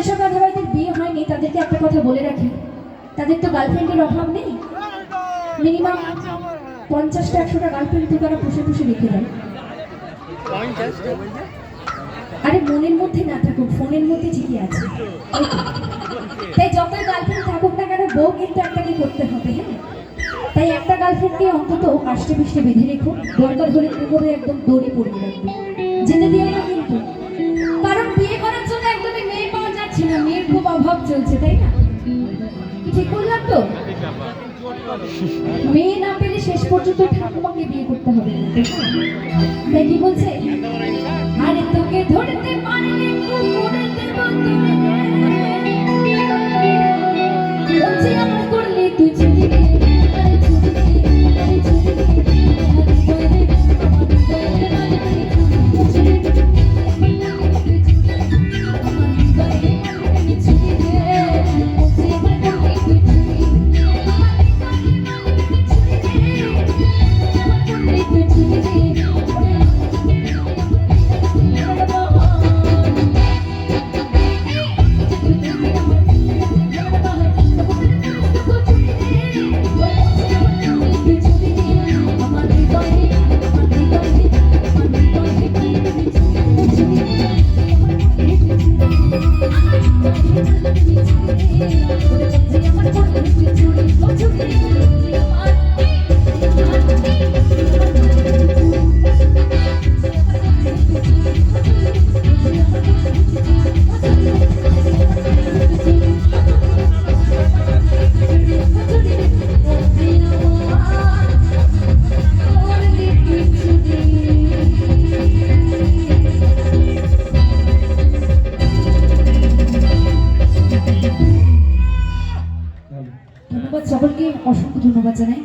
যেসব দাদাভাইদের বিয়ে হয়নি, তাদেরকে একটা কথা বলে রাখি। তাদের তো গার্লফ্রেন্ডের অভাব নেই। মিনিমাম পঞ্চাশটা, একশোটা গার্লফ্রেন্ড তো তারা পুষে পুষে রেখে দেয়। আরে মনের মধ্যে না থাকুক, ফোনের মধ্যে ঠিকই আছে। তাই যতই গার্লফ্রেন্ড থাকুক না কেন, বউ কিন্তু একটা কি করতে হবে হ্যাঁ? তাই একটা গার্লফ্রেন্ডকে অন্তত কাষ্টে পিষ্টে বেঁধে রেখো। দরকার হলে পুকুরে একদম দৌড়ে পড়িয়ে রাখবে। যেতে দিও ঠিক বললাম তো? মেয়ে না পেলে শেষ পর্যন্ত ঠাকুমাকে বিয়ে করতে হবে। তাই কি বলছে? আরে তোকে ধরতে I'm gonna put it in the street. ধন্যবাদ জানাই